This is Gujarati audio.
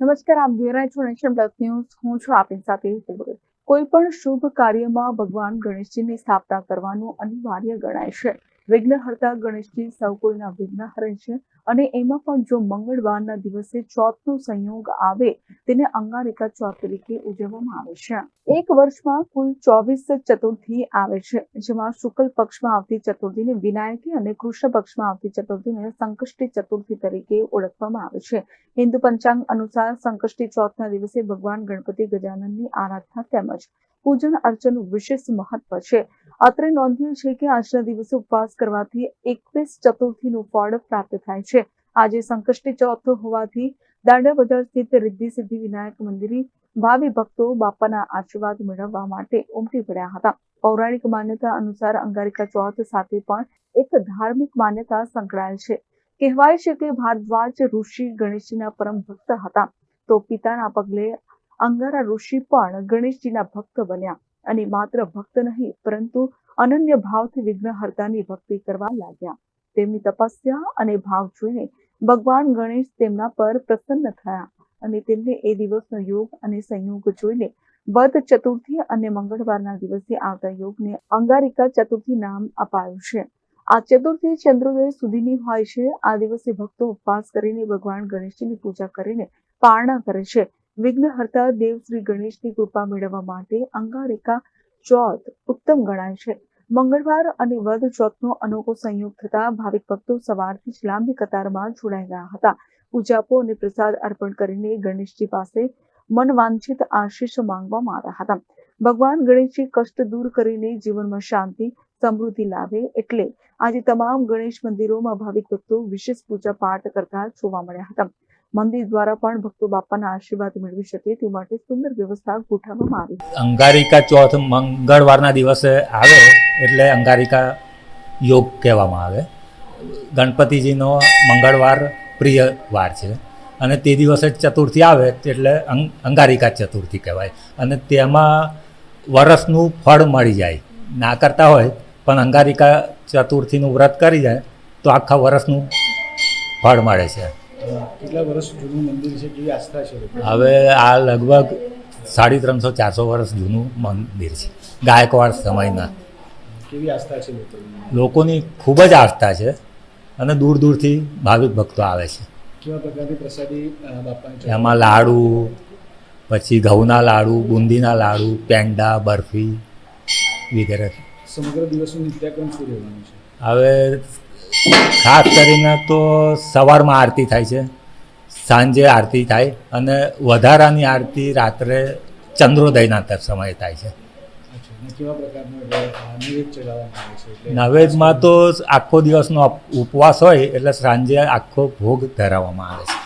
નમસ્કાર, આપ જોઈ રહ્યા છો નેશન પ્લસ ન્યૂઝ. હું છું આપની સાથે કોઈ પણ શુભ કાર્યમાં ભગવાન ગણેશજીની સ્થાપના કરવાનું અનિવાર્ય ગણાય છે. વિઘ્નહર્તા ગણેશજી સૌ કોઈના વિઘ્ન છે. અને એમાં પણ જો મંગળવારના દિવસે ચોથનો સંયોગ આવે, તેને અંગારિકા ચોથ તરીકે ઉજવવામાં આવે છે. એક વર્ષમાં કુલ ચોવીસ ચતુર્થી આવે છે, જેમાં શુક્લ પક્ષમાં આવતી ચતુર્થીને વિનાયકી અને કૃષ્ણ પક્ષમાં આવતી ચતુર્થીને સંકષ્ટી ચતુર્થી તરીકે ઓળખવામાં આવે છે. હિન્દુ પંચાંગ અનુસાર સંકષ્ટી ચોથના દિવસે ભગવાન ગણપતિ ગજાનનની આરાધના તેમજ પૂજન અર્ચનનું વિશેષ મહત્વ છે. અત્રે નોંધ્યું છે કે આજના દિવસે ઉપવાસ કરવાથી એકવીસ ચતુર્થીનું ફળ પ્રાપ્ત થાય છે. આજે સંકષ્ટી ચોથ હોવાથી દાંડા બજાર સ્થિત રિદ્ધિ સિદ્ધિ વિનાયક મંદિરે ભાવિ ભક્તો બાપાના આશીર્વાદ મેળવવા માટે ઉમટી પડ્યા હતા. પૌરાણિક માન્યતા અનુસાર અંગારિકા ચોથ સાથે પણ એક ધાર્મિક માન્યતા સંકળાયેલ છે. કહેવાય છે કે ભારદ્વાજ ઋષિ ગણેશજીના પરમ ભક્ત હતા. તો પિતાના પગલે અંગારા ઋષિ પણ ગણેશજીના ભક્ત બન્યા. અને માત્ર ભક્ત નહીં, પરંતુ અનન્ય ભાવથી વિઘ્નહર્તાની ભક્તિ કરવા લાગ્યા. તેમની તપસ્યા અને ભાવ જોઈને ભગવાન ગણેશ તેમના પર પ્રસન્ન થયા અને તેમને એ દિવસનો યોગ અને સંયોગ જોઈને વદ ચતુર્થી અને મંગળવારના દિવસે આવતા યોગને અંગારિકા ચતુર્થી નામ અપાયું છે. આ ચતુર્થી ચંદ્રોદય સુધીની હોય છે. આ દિવસે ભક્તો ઉપવાસ કરીને ભગવાન ગણેશજીની પૂજા કરીને પારણા કરે છે. વિઘ્નહર્તા દેવ શ્રી ગણેશની કૃપા મેળવવા માટે અંગારિકા ચોથ ઉત્તમ ગણાય છે. મંગળવાર અને વદ ચોથનો અનોખો સંયોગ થતા ભાવિક ભક્તો સવારથી જ લાંબી કતારમાં જોડાઈ ગયા હતા. પૂજાપો અને પ્રસાદ અર્પણ કરીને ગણેશજી પાસે મનવાંછિત આશીષ માંગવામાં આવ્યા હતા. ભગવાન ગણેશજી કષ્ટ દૂર કરીને જીવનમાં શાંતિ, સમૃદ્ધિ લાવે એટલે આજે તમામ ગણેશ મંદિરોમાં ભાવિક ભક્તો વિશેષ પૂજા પાઠ કરતા જોવા મળ્યા હતા. મંદિર દ્વારા પણ ભક્તો બાપાના આશીર્વાદ મેળવી શકે તે માટે સુંદર વ્યવસ્થા ગોઠવવામાં આવી. અંગારિકા ચોથ મંગળવારના દિવસે આવે એટલે અંગારિકા યોગ કહેવામાં આવે. ગણપતિજીનો મંગળવાર પ્રિય વાર છે. અને તે દિવસે ચતુર્થી આવે એટલે અંગ- અંગારિકા ચતુર્થી કહેવાય. અને તેમાં વરસનું ફળ મળી જાય. ના કરતા હોય, પણ અંગારિકા ચતુર્થીનું વ્રત કરી જાય, તો આખા વરસનું ફળ મળે છે. કેટલા વર્ષ જૂનું મંદિર છે કેવી આસ્થા છે? હવે આ લગભગ સાડી ત્રણસો ચારસો વર્ષ જૂનું મંદિર છે ગાયકવાડ સમયના. કેવી આસ્થા છે લોકોની? ખૂબ જ આસ્થા છે અને દૂર દૂરથી ભાવિક ભક્તો આવે છે. કેવા પ્રકારની પ્રસાદી એમાં લાડુ પછી ઘઉંના લાડુ બુંદીના લાડુ પેંડા બરફી વગેરે. સમગ્ર દિવસનું નિત્યક્રમ શું રહેવાનું છે? હવે ખાસ કરીને તો સવારમાં આરતી થાય છે સાંજે આરતી થાય અને વધારાની આરતી રાત્રે ચંદ્રોદયના સમયે થાય છે. નવેદમાં તો આખો દિવસનો ઉપવાસ હોય એટલે સાંજે આખો ભોગ ધરાવવામાં આવે છે.